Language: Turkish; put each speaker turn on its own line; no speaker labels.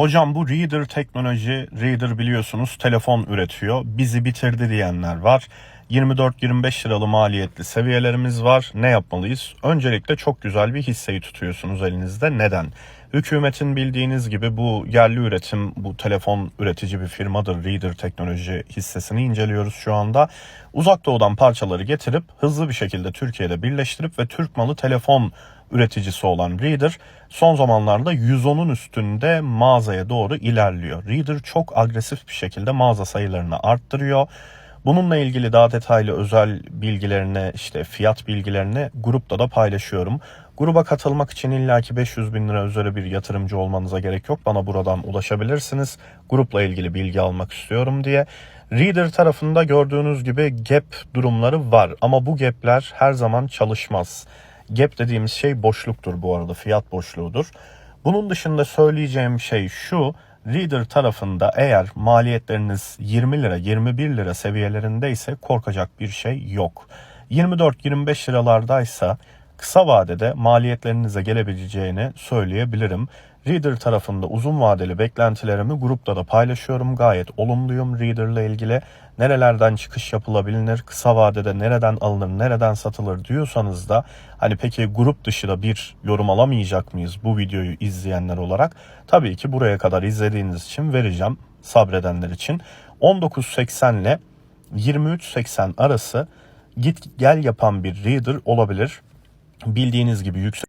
Hocam bu Reader teknoloji, Reader biliyorsunuz telefon üretiyor. Bizi bitirdi diyenler var. 24-25 liralı maliyetli seviyelerimiz var. Ne yapmalıyız? Öncelikle çok güzel bir hisseyi tutuyorsunuz elinizde. Neden? Hükümetin bildiğiniz gibi bu yerli üretim, bu telefon üretici bir firmadır. Reader teknoloji hissesini inceliyoruz şu anda. Uzak doğudan parçaları getirip hızlı bir şekilde Türkiye'de birleştirip ve Türk malı telefon üreticisi olan Reader son zamanlarda 110'un üstünde mağazaya doğru ilerliyor. Reader çok agresif bir şekilde mağaza sayılarını arttırıyor. Bununla ilgili daha detaylı özel bilgilerini, işte fiyat bilgilerini grupta da paylaşıyorum. Gruba katılmak için illaki 500 bin lira üzeri bir yatırımcı olmanıza gerek yok. Bana buradan ulaşabilirsiniz. Grupla ilgili bilgi almak istiyorum diye. Reader tarafında gördüğünüz gibi gap durumları var ama bu gapler her zaman çalışmaz. Gap dediğimiz şey boşluktur bu arada, fiyat boşluğudur. Bunun dışında söyleyeceğim şey şu. Reader tarafında eğer maliyetleriniz 20 lira 21 lira seviyelerindeyse korkacak bir şey yok. 24-25 liralardaysa kısa vadede maliyetlerinize gelebileceğini söyleyebilirim. Reader tarafında uzun vadeli beklentilerimi grupta da paylaşıyorum. Gayet olumluyum Reader ile ilgili. Nerelerden çıkış yapılabilir, kısa vadede nereden alınır, nereden satılır diyorsanız da hani peki grup dışı da bir yorum alamayacak mıyız bu videoyu izleyenler olarak? Tabii ki buraya kadar izlediğiniz için vereceğim sabredenler için. 19.80 ile 23.80 arası git gel yapan bir reader olabilir. Bildiğiniz gibi yüksek